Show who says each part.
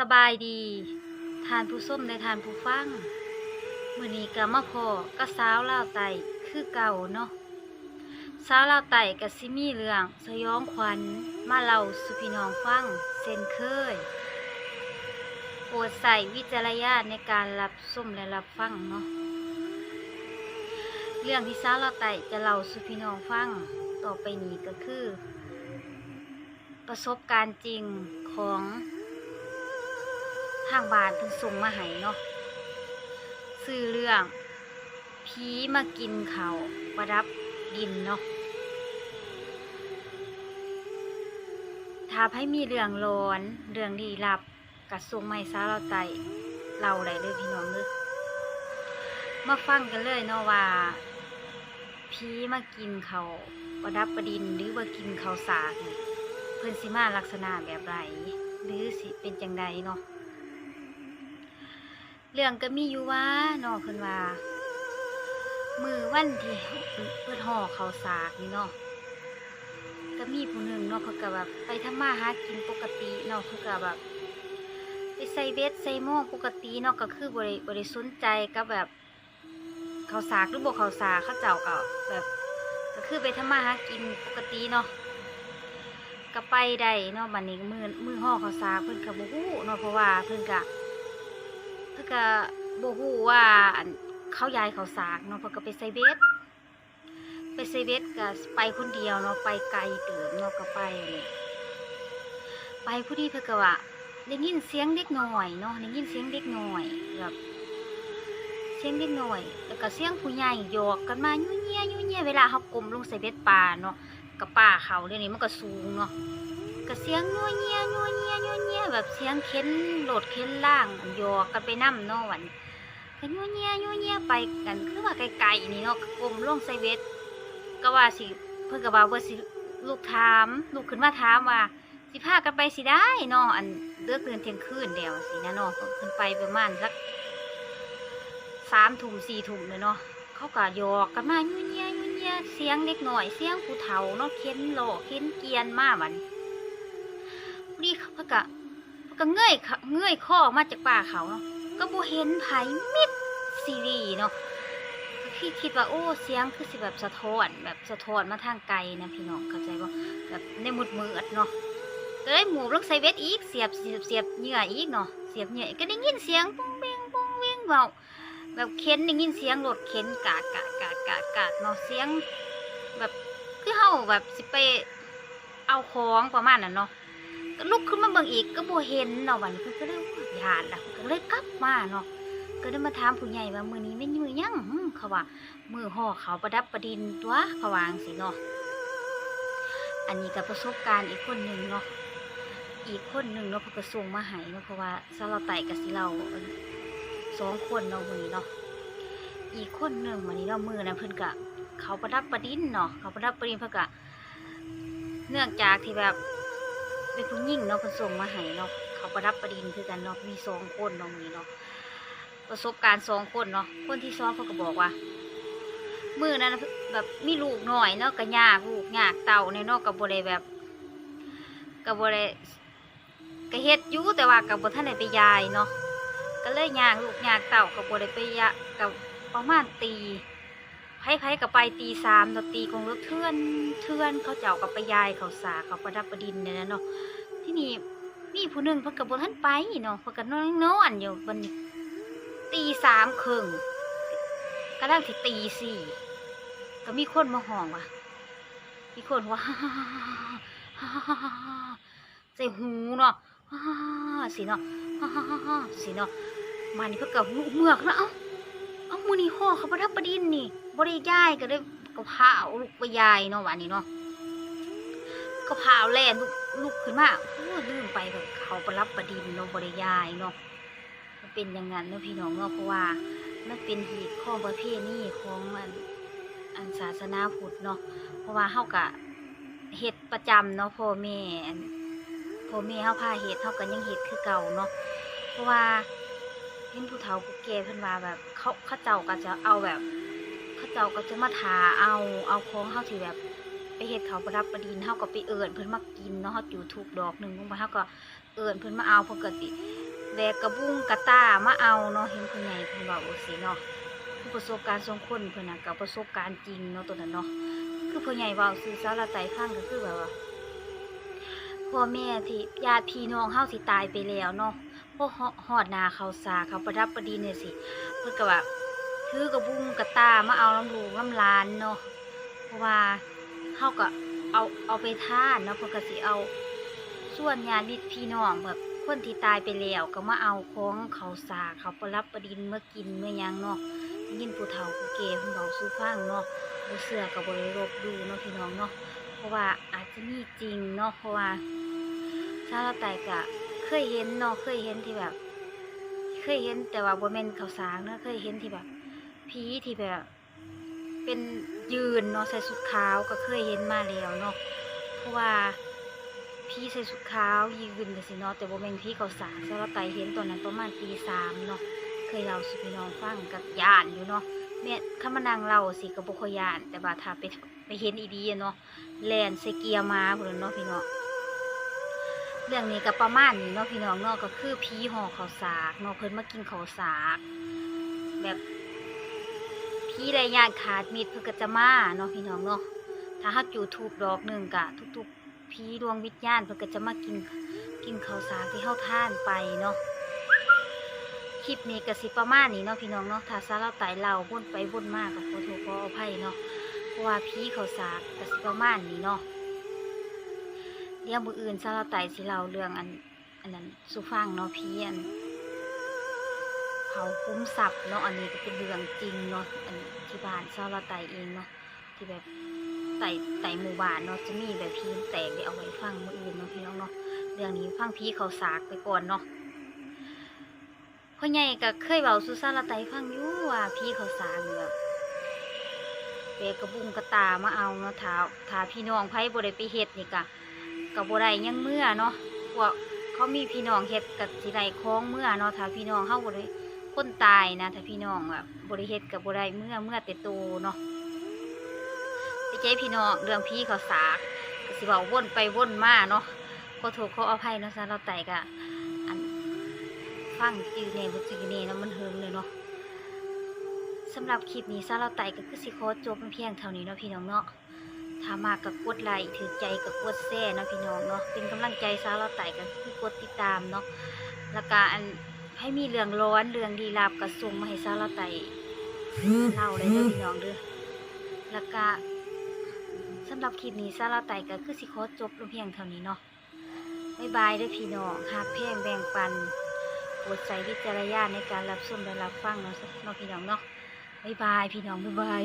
Speaker 1: สบายดี ทานผู้ส้มได้ทานผู้ฟังมื้อนี้ก็มาพอก็สาวลาวไตคือเก่าเนาะสาวลาวไต่ก็สิมี่เรื่องสยองขวัญมาเล่าสู่พี่น้องฟังเช่นเคยโปรดใส่วิจารณญาณในการรับส้มและรับฟังเนาะเรื่องที่สาวลาวไตจะเล่าสู่พี่น้องฟังต่อไปนี้ก็คือ ประสบการณ์จริงของ ทางบ้านเพิ่นส่งมาให้เนาะซื้อเรื่องผีมากินเขาประดับดินเนาะถ้าให้มีเรื่องร้อนเรื่องลี้ลับกัส่งมาให้สาเราใจเราได้เลยพี่น้องเลยมาฟังกันเลยเนาะว่าผีมากินเขาประดับประดินหรือว่ากินเขาสากเพิ่นสิมาลักษณะแบบไรหรือสิเป็นจังใดเนาะ เรื่องก็มีอยู่ว่านาะเพิ่นว่า มือวันที่เพิ่นห่อข้าวสากนี่เนาะก็มีผู้หนึ่งเนาะเพิ่นก็แบบไปทำมาหากินปกติเนาะเพิ่นก็แบบไปใส่เบ็ดใส่หม้อปกติเนาะก็คือบ่ได้บ่ได้สนใจกับแบบข้าวสากหรือบ่ข้าวสากเขาเจ้าก็แบบก็คือไปทำมาหากินปกติเนาะก็ไปได้เนาะบัดนี้มือมือห่อข้าวสากเพิ่นก็บ่ฮู้เนาะเพราะว่าเพิ่นก็ ก็บ่ฮู้ว่าอันเขายายเขาสากเนาะเพิ่นก็ไปใส่เบ็ดไปใส่เบ็ดก็ไปคนเดียวเนาะไปไกลเติบเนาะก็ไปไปผู้ดีเพิ่นก็ว่าได้ยินเสียงเด็กน้อยเนาะได้ยินเสียงเด็กน้อยแบบเสียงเด็กน้อยแล้วก็เสียงผู้ใหญ่หยอกกันมายุ่ยเยี่ยยุ่ยเยี่ยเวลาเขากลมลงใส่เบ็ดปลาเนาะกับป่าเขาเดี๋ยวนี้มันก็สูงเนาะ ก็เสียงนัวเนียนัวเนียนัวเนียแบบเสียงเค้นโหลดเค้นล่างหยอกกันไปน้ำเนาะวันก็นัวเนียนัวเนียไปกันคือว่าไกลๆนี่เนาะก็กลมลงใส่เวทก็ว่าสิเพิ่นก็ว่าเพิ่นสิลูกถามลูกขึ้นมาถามว่าสิพากันไปสิได้เนาะอันเลือกเตือนเที่ยงคืนเดียวสินะเนาะเพิ่นไปประมาณสักสามทุ่มสี่ทุ่มเลยเนาะเขาก็หยอกกันมายุ่ยเงียยุ่ยเงี้ยเสียงเด็กหน่อยเสียงผู้เฒ่าเนาะเค้นโลเค้นเกียนมาบันพอดีเขาก็ ก็เงยขาเงยข้อมาจากป่าเขาเนาะก็บ่เห็นไผมิดซีรีส์เนาะก็คิดคิดว่าโอ้เสียงคือสิแบบสะท้อนแบบสะท้อนมาทางไกลนะพี่น้องเข้าใจบ่แบบในมุดมืดเนาะก็เลยหมูบลงใส่เวทอีกเสียบเสียบเสียบเหยื่ออีกเนาะเสียบเหยื่อก็ได้ยินเสียงปุ้งเวงปุ้งเวงเบาแบบเค้นได้ยินเสียงรถเค้นกาดกาดกาดกาดกาดเนาะเสียงแบบคือเฮาแบบสิไปเอาของประมาณนั้นเนาะ ก็ลุกขึ้นมาเบิ่งอีกก็บ่เห็นเนาะวันนี้เพิ่นก็เลยยานละเพิ่นก็เลยกลับมาเนาะก็ได้มาถามผู้ใหญ่ว่ามื้อนี้แม่นมื้อหยังเขาว่ามื้อห่อเขาประดับประดินตัวเขาวาจังสิเนาะอันนี้ก็ประสบการณ์อีกคนหนึ่งเนาะอีกคนหนึ่งเนาะเพิ่นก็ส่งมาให้เนาะเพราะว่าซาเราไตกับสิเราสองคนเนาะมือนี้เนาะอีกคนหนึ่งวันนี้เราะมือนะเพิ่นกะเขาประดับประดินเนาะเขาประดับประดินเพิ่นกะเนื่องจากที่แบบ เป็นผู้หญิงเนาะเพิ่นส่งมาให้เนาะเขาประดับประดินคือกันเนาะมีสองคนเนาะมือนี้เนาะประสบการณ์สองคนเนาะคนที่สองเพิ่นก็บอกว่ามือนั้นแบบมีลูกหน่อยเนาะก็ยากลูกยากเต่าในเนาะก็บ่ได้แบบก็บ่ได้ก็เฮ็ดยู่แต่ว่าก็บ่ทันได้ไปยายเนาะก็เลยยางลูกยางเต่ากับบได้ไปยะกับประมาณตี ไพ่ไพ่กับไปตีสามเนาะตีกงรถเทื่อนเทื่อนเขาเจ้ากับไปยายเขาสาเขาประดับประดินเนี่ยนะเนาะที่นี่มีผู้หนึ่งเพิ่นกับบนท่านไปเนาะเพิ่นก็นอนนอนอยู่บนตีสามครึ่งกำลังที่ตีสี่ก็มีคนมาห้องว่ะมีคนว่าใส่หูเนาะสิเนาะสิเนาะมันนี่เพิ่นกับลูเมือกนะเอ้าเอ้ามื้อนี้ห่อเขาประทับประดินนี่ บ่ได้ย้ายก็ได้ก็พาเอาลูกไปยายเนาะวันนี้เนาะก็พาเอาแล่นลูกลูกขึ้นมาโอ้ลืมไปแบบเขาประรับประดินเนาะบ่ได้ย้ายเนาะมันเป็นอย่างนั้นเนาะพี่น้องเนาะเพราะว่ามันเป็นหีตข้องประเพณีของอันอันศาสนาพุทธเนาะเพราะว่าเฮาก็เฮ็ดประจำเนาะพ่อแม่พ่อแม่เฮาพาเฮ็ดเฮาก็ยังเฮ็ดคือเก่าเนาะเพราะว่าเห็นผู้เฒ่าผู้แก่เพิ่นว่าแบบเขาเขาเจ้าก็จะเอาแบบ เขาเจ้าก็จะมาทาเอาเอาของเฮาที่แบบ ไปเฮ็ดเขาประดับประดินเฮาก็ไปเอิ้นเพิ่นมากินเนาะเฮาจุดธูปดอกหนึ่งลงไปเฮาก็เอิ้นเพิ่นมาเอาเพิ่นก็สิแวกกระบุ้งกระตามาเอาเนาะเห็นผู้ใหญ่เพิ่นเว้าสิเนาะคือประสบการณ์สองคนเพิ่นน่ะกับประสบการณ์จริงเนาะตัวนั้นเนาะคือผู้ใหญ่เว้าสื่อสารไตฟังก็คือแบบว่าพ่อแม่ที่ญาติพี่น้องเฮาสิตายไปแล้วเนาะพวกฮอดนาเขาสาเขาประดับประดินเนี่ยสิเพิ่นก็แบบ ถือกระบุ้งกระตามาเอาน้ำลูกน้ำลานเนาะเพราะว่าเฮาก็เอาเอาไปทานเนาะเพิ่นก็สิเอา ส่วนญาติพี่น้องแบบคนที่ตายไปแล้วก็มาเอาของเขาสาเขาประรับประดินเมื่อกินเมื่อยังเนาะได้ยินผู้เฒ่าผู้แก่เพิ่นเบาสู่ฟังเนาะบ่เชื่อก็บ่ได้ลบดูเนาะพี่น้องเนาะเพราะว่าอาจจะมีจริงเนาะเพราะว่าชาลาไตก็เคยเห็นเนาะเคยเห็นที่แบบ เคยเห็นแต่ว่าบ่แม่นเขาสางเนาะเคยเห็นที่แบบ ผีที่แบบ เป็นยืนเนาะใส่ชุดขาวก็เคยเห็นมาแล้วเนาะเพราะว่าพีใส่ชุดขาวยืนแต่สิเนาะแต่บ่แม่นพี่เขาสารสำหรับไตเห็นตอนนั้นประมาณตีสามเนาะเคยเล่าสุพี่น้องฟังกับยานอยู่เนาะแม่ข้ามานั่งเล่าสิก็บ่ค่อยานแต่ว่าถ้าไปไปเห็นอีดีเนาะแลนใส่เกียร์มาพุ่นเนาะพี่น้องเรื่องนี้ก็ประมาณนี้เนาะพี่น้องเนาะก็คือผีห่อข้าสากเนาะเพิ่นมากินเขาสาก แบบ ผีได้ย่านขาดมิดเพิ่นก็จะมาเนาะพี่น้องเนาะถ้าเฮาจูดทูบดอกหนึ่งก็ทุกๆผีดวงวิญญาณเพิ่นก็จะมากินกินข้าวสารที่เฮาท่านไปเนาะคลิปนี้ก็สิประมาณนี้เนาะพี่น้องเนาะถ้าซาเราไต่เล่าวนไปวนมาก็ขอโทษขออภัยเนาะเพราะว่าผีข้าวสารก็สิประมาณนี้เนาะเรื่องมืออื่นซาเราไตสิเล่าเรื่องอันอันนั้นสุฟังเนาะผีอัน เขาคุ้มทรัพย์เนาะอันนี้ก็เป็นเรื่องจริงเนาะอันที่บ้านซาเราไต่เองเนาะที่แบบไต่ไต่หมู่บ้านเนาะจะมีแบบพีนแตกเดี๋ยวเอาไว้ฟังมืออื่นเนาะพี่น้องเนาะเรื่องนี้ฟังพี่เขาสากไปก่อนเนาะพ่อใหญ่ก็เคยเบาสุซาละไตฟังอยู่ว่าพี่เขาสากแบบเปกระบุงกระตามาเอาเนาะถ้าถ้าพี่น้องไผบ่ได้ไปเฮ็ดนี่กะก็บ่ได้หยังเมื่อเนาะพวกเขามีพี่น้องเฮ็ดกับสิไดคล้องเมื่อเนาะถ้าพี่น้องเฮาบ่ได้ คนตายนะถ้าพี่น้องแบบบ่ได้เฮ็ดก็บ่ได้เมื่อเมื่อแต่โตเนาะไปเจ๊พี่น้องเรื่องพี่เขาสากก็สิบอกว่นไปว่นมาเนาะขอโทษขออภัยเนาะซะเราไต่กะอันฟังจือเน่บจือเน่เนาะมันเฮิงเลยเนาะสำหรับคลิปนี้ซะเราไต่ก็คือสิขอจบเพียงเท่านี้เนาะพี่น้องเนาะถ้ามากก็กดไลค์ถือใจก็กดแซ่เนาะพี่น้องเนาะเป็นกำลังใจซะเราไต่ก็คือกดติดตามเนาะแล้วก็อัน ให้มีเรื่องร้อนเรื่องดีลับก็ส่งมาให้ซะเราไตเล่าเลยเด้อพี่น้องเด้อแล้วก็สำหรับคลิปนี้ซาลาไตก็คือสิขอจบลงเพียงเท่านี้เนาะบายบายเด้วยพี่น้องหากเพลงแบ่งปันโปรดใช้วิจารณญาณในการรับชมและรับฟังเนาะพี่น้องเนาะบายบายพี่น้องบายบาย